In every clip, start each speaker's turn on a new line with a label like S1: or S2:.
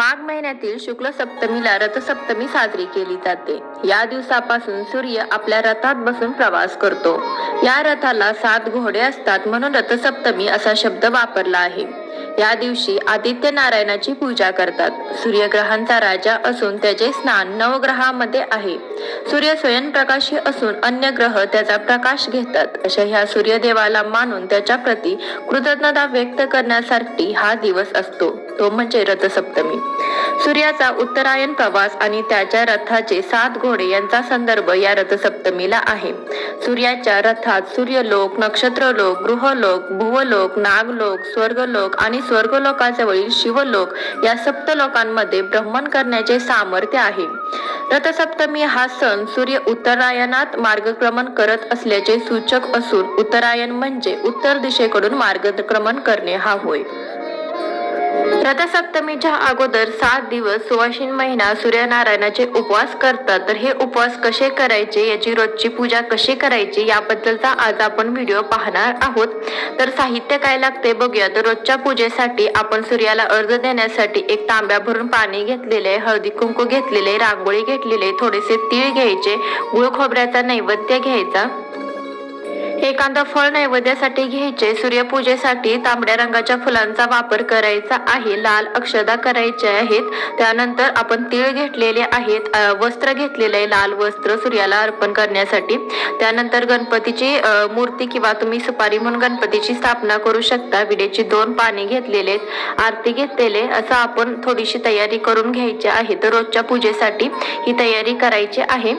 S1: माघ महिन्यातील शुक्ल सप्तमीला रथसप्तमी साजरी केली जाते. या दिवसापासून सूर्य आपल्या रथात बसून प्रवास करतो. या रथाला सात घोडे असतात म्हणून रथसप्तमी असा शब्द वापरला आहे. या दिवशी आदित्य नारायणाची पूजा करतात. सूर्यग्रहांचा राजा असून त्याचे स्नान नवग्रहामध्ये आहे. सूर्य स्वयंप्रकाशी असून अन्य ग्रह त्याचा प्रकाश घेतात. अशा ह्या सूर्यदेवाला मानून त्याच्या प्रती कृतज्ञता व्यक्त करण्यासाठी हा दिवस असतो. तो म्हणजे रथसप्तमी. सूर्याचा उत्तरायण प्रवास आणि त्याच्या रथाचे सात घोडे यांचा संदर्भ या रथसप्तमीला आहे. सूर्याच्या रथात सूर्यलोक नक्षत्रलोक गृहलोक भुवलोक नागलोक स्वर्गलोक आणि स्वर्गलोकाजवळील शिवलोक या सप्तलोकांमध्ये भ्रमण करण्याचे सामर्थ्य आहे. रथसप्तमी हा सण सूर्य उत्तरायणात मार्गक्रमण करत असल्याचे सूचक असून उत्तरायण म्हणजे उत्तर दिशेकडून मार्गक्रमण करणे हा होय. रथसप्तमीच्या अगोदर सात दिवस सुवासिन महिना सूर्यनारायणाचे उपवास करतात. तर हे उपवास कसे करायचे? याची रोजची पूजा कशी करायची? याबद्दलचा आज आपण व्हिडिओ पाहणार आहोत. तर साहित्य काय लागते बघूया. तर रोजच्या पूजेसाठी आपण सूर्याला अर्ज देण्यासाठी एक तांब्या भरून पाणी घेतलेले हळदी कुंकू घेतलेले रांगोळी घेतलेले थोडेसे तीळ घ्यायचे गुळ खोबऱ्याचा नैवेद्य घ्यायचा. एखादं फळ नैवेद्यासाठी घ्यायचे सूर्यपूजेसाठी तांबड्या रंगाच्या फुलांचा वापर करायचा आहे लाल अक्षदा करायचे आहेत त्यानंतर आपण तीळ घेतलेले आहेत वस्त्र घेतलेले आहे लाल वस्त्र सूर्याला अर्पण करण्यासाठी. त्यानंतर गणपतीची मूर्ती किंवा तुम्ही सुपारी म्हणून गणपतीची स्थापना करू शकता. विडेची दोन पाणी घेतलेले आहेत आरती घेतलेले असं आपण थोडीशी तयारी करून घ्यायची आहे. तर रोजच्या पूजेसाठी ही तयारी करायची आहे.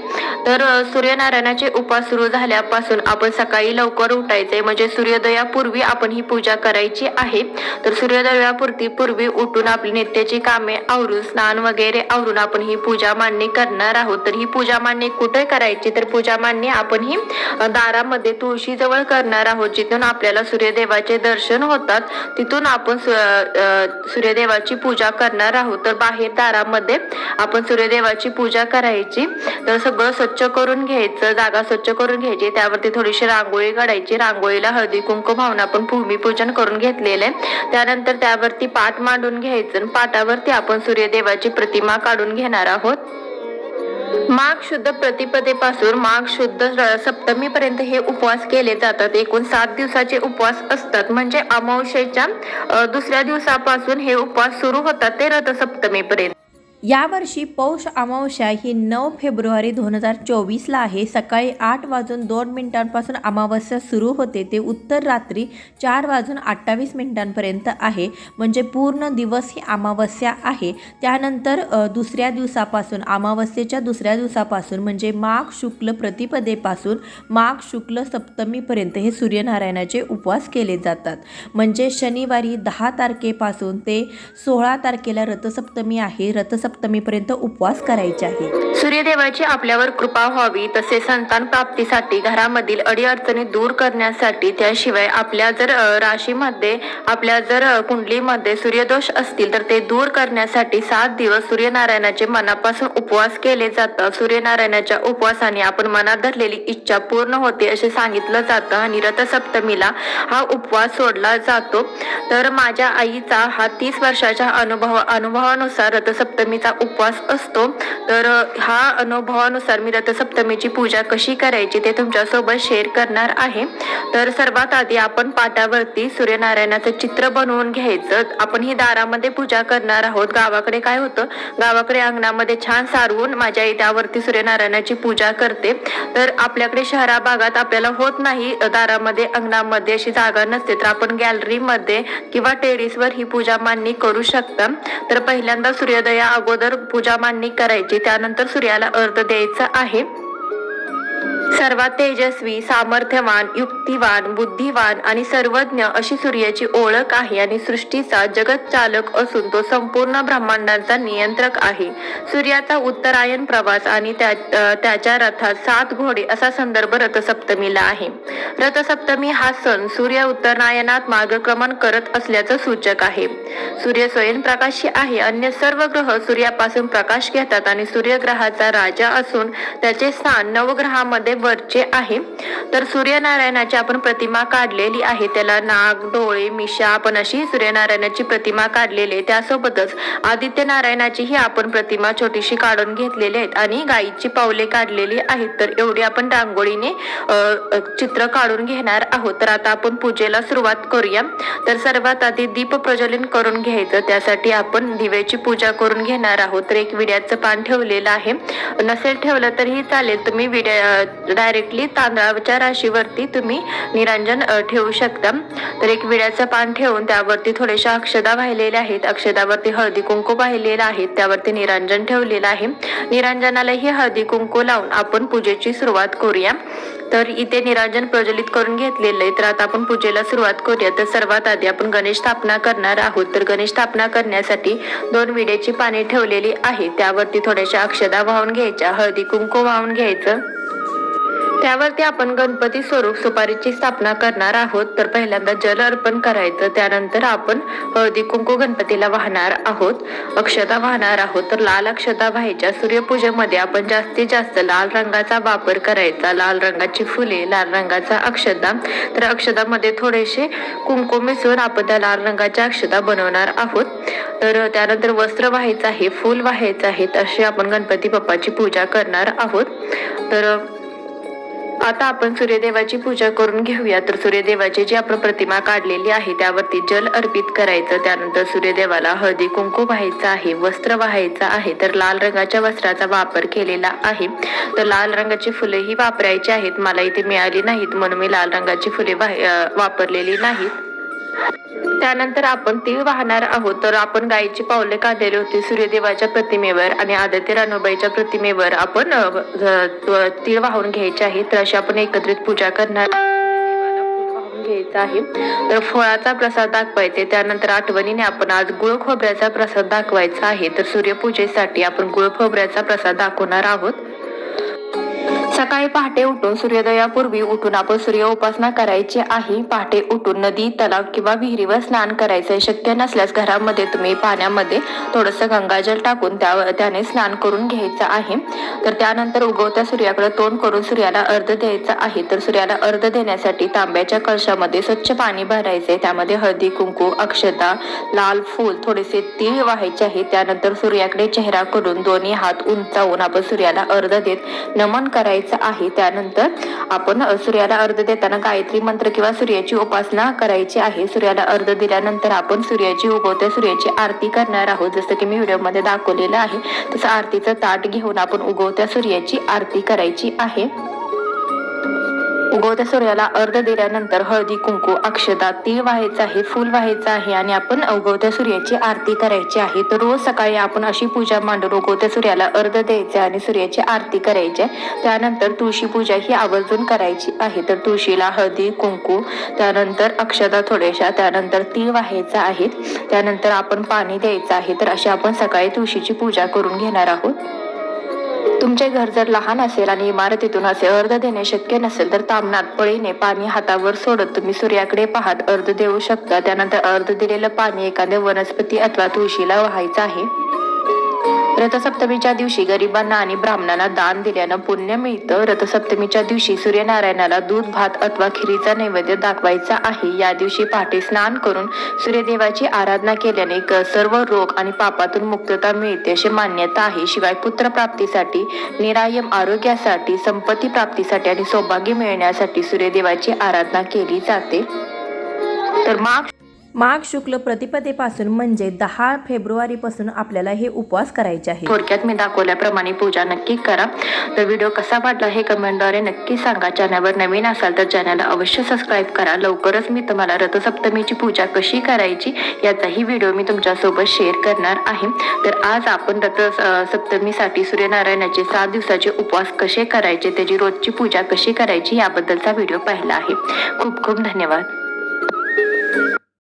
S1: तर सूर्यनारायणाचे उपास सुरू झाल्यापासून आपण सकाळी लवकर उठायचे म्हणजे सूर्योदयापूर्वी आपण ही पूजा करायची आहे. तर सूर्योदयापुरती पूर्वी उठून आपली नित्याची कामे आवरून स्नान वगैरे आवरून आपण ही पूजा मांडणी करणार आहोत. तर ही पूजा मांडणी कुठे करायची? तर पूजा मांडणी आपण ही दारामध्ये तुळशीजवळ करणार आहोत. जिथून आपल्याला सूर्यदेवाचे दर्शन होतात तिथून आपण सूर्यदेवाची पूजा करणार आहोत. तर बाहेर दारामध्ये आपण सूर्यदेवाची पूजा करायची. तर सगळं स्वच्छ करून घ्यायचं जागा स्वच्छ करून घ्यायची. त्यावरती थोडीशी रांगोळी काढायची. रांगोळीला हळदी कुंकू भावना आपण भूमिपूजन करून घेतलेलं आहे. त्यानंतर त्यावरती पाट मांडून घ्यायचं पाटावरती आपण सूर्यदेवाची प्रतिमा काढून घेणार आहोत. माघ शुद्ध प्रतिपदेपासून माघ शुद्ध सप्तमी पर्यंत हे उपवास केले जातात. एकूण सात दिवसाचे उपवास असतात. म्हणजे अमावस्येच्या दुसऱ्या दिवसापासून हे उपवास सुरू होतात ते रथसप्तमी पर्यंत
S2: यावर्षी पौष अमावस्या ही नऊ फेब्रुवारी दोन हजार चोवीसला आहे. सकाळी आठ वाजून दोन मिनिटांपासून अमावस्या सुरू होते. ते उत्तर रात्री चार वाजून अठ्ठावीस मिनिटांपर्यंत आहे. म्हणजे पूर्ण दिवस ही अमावस्या आहे. त्यानंतर दुसऱ्या दिवसापासून अमावस्येच्या दुसऱ्या दिवसापासून म्हणजे माघ शुक्ल प्रतिपदेपासून माघ शुक्ल सप्तमीपर्यंत हे सूर्यनारायणाचे उपवास केले जातात. म्हणजे शनिवारी दहा तारखेपासून ते सोळा तारखेला रथसप्तमी आहे. सप्तमीपर्यंत उपवास करायचे आहे.
S1: सूर्यदेवाची आपल्यावर कृपा व्हावी तसेच संतान प्राप्तीसाठी घरामधील अडीअडचणी दूर करण्यासाठी त्याशिवाय आपल्या जर राशीमध्ये आपल्या जर कुंडलीमध्ये सूर्यदोष असतील तर ते दूर करण्यासाठी सात दिवस सूर्यनारायणाचे मनापासून उपवास केले जातात सूर्यनारायणाच्या उपवासाने आपण मनात धरलेली इच्छा पूर्ण होते असे सांगितलं जातं. आणि रथसप्तमीला हा उपवास सोडला जातो. तर माझ्या आईचा हा तीस वर्षाच्या अनुभव अनुभवानुसार रथसप्तमी रथसप्तमीचा उपवास असतो तर हा अनुभवानुसार मी रथसप्तमीची पूजा कशी करायची ते तुमच्यासोबत शेअर करणार आहे. तर सर्वात आधी आपण पाटावरती सूर्यनारायणाचं चित्र बनवून घ्यायचं. आपण ही दारामध्ये पूजा करणार आहोत. गावाकडे काय होतं? गावाकडे अंगणामध्ये छान सारवून माझ्या आई त्यावरती सूर्यनारायणाची पूजा करते. तर आपल्याकडे शहरा भागात आपल्याला होत नाही. दारामध्ये अंगणामध्ये अशी जागा नसते. तर आपण गॅलरीमध्ये किंवा टेरिसवर ही पूजा मांडणी करू शकता. तर पहिल्यांदा सूर्योदया अगोदर पूजा मांडणी करायची त्यानंतर सूर्याला अर्ध द्यायचा आहे. सर्वात तेजस्वी सामर्थ्यवान युक्तिवान बुद्धिवान आणि सर्वज्ञ अशी सूर्याची ओळख आहे आणि सृष्टीचा जगत चालक असून तो संपूर्ण ब्रह्मांडाचा नियंत्रक आहे. सूर्याचा उत्तरायण प्रवास आणि त्या त्याच्या रथात सात घोडे असा संदर्भ रथसप्तमीला आहे. रथसप्तमी हा सण सूर्य उत्तरायणात मार्गक्रमण करत असल्याचं सूचक आहे. सूर्य स्वयंप्रकाशी आहे अन्य सर्व ग्रह सूर्यापासून प्रकाश घेतात आणि सूर्यग्रहाचा राजा असून त्याचे स्थान नवग्रहामध्ये वरचे आहे. तर सूर्यनारायणाची आपण प्रतिमा काढलेली आहे. त्याला नाग डोळे मिशा आपण अशी सूर्यनारायणाची प्रतिमा काढलेली आहे. त्यासोबतच आदित्य नारायणाचीही आपण प्रतिमा छोटीशी काढून घेतलेली आहेत आणि गायीची पावले काढलेली आहेत. तर एवढी आपण रांगोळीने चित्र काढून घेणार आहोत. तर आता आपण पूजेला सुरुवात करूया. तर सर्वात आधी दीप प्रज्वलन करून घ्यायचं. त्यासाठी आपण दिव्याची पूजा करून घेणार आहोत. तर एक विड्याचं पान ठेवलेलं आहे. नसेल ठेवलं तरीही चालेल. तुम्ही विड्या डायरेक्टली तांदळाच्या राशीवरती तुम्ही निरांजन ठेवू शकता. तर एक विड्याचं पान ठेवून त्यावरती थोड्याशा अक्षदा वाहिलेल्या आहेत. अक्षदावरती हळदी कुंकू वाहिलेला आहे. त्यावरती निरांजन ठेवलेलं आहे. निरांजनालाही हळदी कुंकू लावून आपण पूजेची सुरुवात करूया. तर इथे निरांजन प्रज्वलित करून घेतलेलं आहे. तर आता आपण पूजेला सुरुवात करूया. तर सर्वात आधी आपण गणेश स्थापना करणार आहोत. तर गणेश स्थापना करण्यासाठी दोन विड्याची पाने ठेवलेली आहे त्यावरती थोड्याशा अक्षदा वाहून घ्यायच्या. हळदी कुंकू वाहून घ्यायचं. त्यावरती आपण गणपती स्वरूप सुपारीची स्थापना करणार आहोत. तर पहिल्यांदा जल अर्पण करायचं. त्यानंतर आपण हळदी कुंकू गणपतीला वाहणार आहोत. अक्षता वाहणार आहोत. तर लाल अक्षता व्हायच्या सूर्यपूजेमध्ये आपण जास्तीत जास्त लाल रंगाचा वापर करायचा. लाल रंगाची फुले लाल रंगाचा अक्षता. तर अक्षतामध्ये थोडेसे कुंकू मिसळून आपण त्या लाल रंगाच्या अक्षता बनवणार आहोत. तर त्यानंतर वस्त्र व्हायचं आहे फूल व्हायचं आहे. अशी आपण गणपती बाप्पाची पूजा करणार आहोत. तर आता आपण सूर्यदेवाची पूजा करून घेऊया. तर सूर्यदेवाची जी आपण प्रतिमा काढलेली आहे त्यावरती जल अर्पित करायचं. त्यानंतर सूर्यदेवाला हळदी कुंकू व्हायचं आहे वस्त्र व्हायचं आहे. तर लाल रंगाच्या वस्त्राचा वापर केलेला आहे. तर लाल रंगाची फुले ही वापरायची आहेत. मला इथे मिळाली नाहीत म्हणून मी लाल रंगाची फुले वाह- वापरलेली नाहीत. त्यानंतर आपण तीळ वाहणार आहोत. तर आपण गायीची पावले काढलेली होती सूर्यदेवाच्या प्रतिमेवर आणि आदित्य रानूबाईच्या प्रतिमेवर आपण तीळ वाहून घ्यायचे आहे तर अशी आपण एकत्रित पूजा करणार घ्यायचा वाहून आहे. तर फळाचा प्रसाद दाखवायचे. त्यानंतर आठवणीने आपण आज गुळ खोबऱ्याचा प्रसाद दाखवायचा आहे. तर सूर्यपूजेसाठी आपण गुळ खोबऱ्याचा प्रसाद दाखवणार आहोत. सकाळी पहाटे उठून सूर्योदयापूर्वी उठून आपण सूर्य उपासना करायची आहे. पहाटे उठून नदी तलाव किंवा विहिरीवर स्नान करायचं शक्य नसल्यास घरामध्ये तुम्ही पाण्यामध्ये थोडंसं गंगाजल टाकून त्या त्याने स्नान करून घ्यायचं आहे. तर त्यानंतर उगवत्या सूर्याकडे तोंड करून सूर्याला अर्ध द्यायचा आहे. तर सूर्याला अर्ध देण्यासाठी तांब्याच्या कळशामध्ये स्वच्छ पाणी भरायचे त्यामध्ये हळदी कुंकू अक्षता लाल फूल थोडेसे तीळ व्हायचे आहे. त्यानंतर सूर्याकडे चेहरा करून दोन्ही हात उंचावून आपण सूर्याला अर्ध देत नमन करायचं आहे. त्यानंतर आपण सूर्याला अर्ध देताना गायत्री मंत्र किंवा सूर्याची उपासना करायची आहे. सूर्याला अर्ध दिल्यानंतर आपण सूर्याची उगवत्या सूर्याची आरती करणार आहोत. जसं की मी व्हिडिओमध्ये दाखवलेलं आहे. तसं आरतीचं ताट घेऊन आपण उगवत्या सूर्याची आरती करायची आहे. उगवत्या सूर्याला अर्ध दिल्यानंतर हळदी कुंकू अक्षता तीळ व्हायचं आहे फूल व्हायचं आहे आणि आपण उगवत्या सूर्याची आरती करायची आहे. तर रोज सकाळी आपण अशी पूजा मांडून उगवत्या सूर्याला अर्ध द्यायचे आणि सूर्याची आरती करायची. आहे. त्यानंतर तुळशी पूजा ही आवर्जून करायची आहे. तर तुळशीला हळदी कुंकू त्यानंतर अक्षता थोड्याशा त्यानंतर तीळ व्हायचं आहे. त्यानंतर आपण पाणी द्यायचं आहे. तर अशी आपण सकाळी तुळशीची पूजा करून घेणार आहोत. तुमचे घर जर लहान असेल आणि इमारतीतून असे अर्ध देणे शक्य नसेल तर तामनात पळीने पाणी हातावर सोडत तुम्ही सूर्याकडे पाहत अर्ध देऊ शकता. त्यानंतर अर्ध दिलेलं पाणी एखाद्या वनस्पती अथवा तुळशीला व्हायचं आहे. रथसप्तमीच्या दिवशी गरिबांना आणि ब्राह्मणांना दान दिल्यानं पुण्य मिळतं. रथसप्तमीच्या दिवशी सूर्यनारायणाला दूध भात अथवा खिरीचा नैवेद्य दाखवायचा आहे. या दिवशी पहाटे स्नान करून सूर्यदेवाची आराधना केल्याने सर्व रोग आणि पापातून मुक्तता मिळते अशी मान्यता आहे. शिवाय पुत्र प्राप्तीसाठी निरायम आरोग्यासाठी संपत्ती प्राप्तीसाठी आणि सौभाग्य मिळण्यासाठी सूर्यदेवाची आराधना केली जाते. तर माघ
S2: माघ शुक्ल प्रतिपदेपासून म्हणजे दहा फेब्रुवारीपासून आपल्याला हे उपवास करायचे आहे
S1: थोडक्यात मी दाखवल्याप्रमाणे पूजा नक्की करा. तर व्हिडिओ कसा वाटला हे कमेंटद्वारे नक्की सांगा. चॅनलवर नवीन असाल तर चॅनलला अवश्य सबस्क्राईब करा. लवकरच मी तुम्हाला रथसप्तमीची पूजा कशी करायची याचाही व्हिडिओ मी तुमच्यासोबत शेअर करणार आहे. तर आज आपण रथ सप्तमीसाठी सूर्यनारायणाचे सात दिवसाचे उपवास कसे करायचे त्याची रोजची पूजा कशी करायची याबद्दलचा व्हिडिओ पाहिला आहे. खूप खूप धन्यवाद.